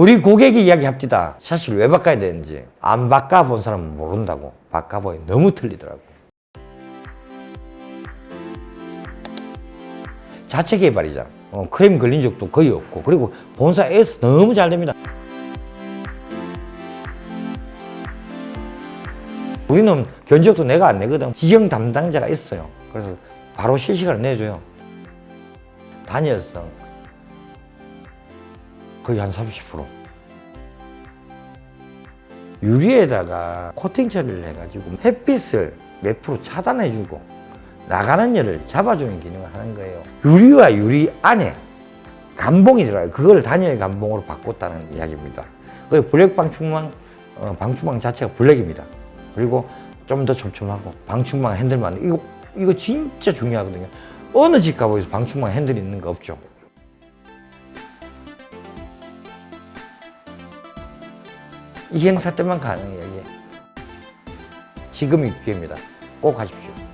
우리 고객이 이야기합디다. 샷을 왜 바꿔야 되는지. 안 바꿔본 사람은 모른다고. 바꿔보니 너무 틀리더라고. 자체 개발이잖아. 어, 크레임 걸린 적도 거의 없고. 그리고 본사 S 너무 잘 됩니다. 우리는 견적도 내가 안 내거든. 지정 담당자가 있어요. 그래서 바로 실시간을 내줘요. 단열성 거의 한 30%. 유리에다가 코팅 처리를 해가지고 햇빛을 몇 프로 차단해주고 나가는 열을 잡아주는 기능을 하는 거예요. 유리와 유리 안에 감봉이 들어가요. 그걸 단열 감봉으로 바꿨다는 이야기입니다. 그 블랙 방충망 어, 방충망 자체가 블랙입니다. 그리고 좀 더 촘촘하고 방충망 핸들만 이거 이거 진짜 중요하거든요. 어느 집 가보세요 방충망 핸들이 있는 거 없죠. 이 행사 때만 가능해요 이게. 지금이 기회입니다. 꼭 하십시오.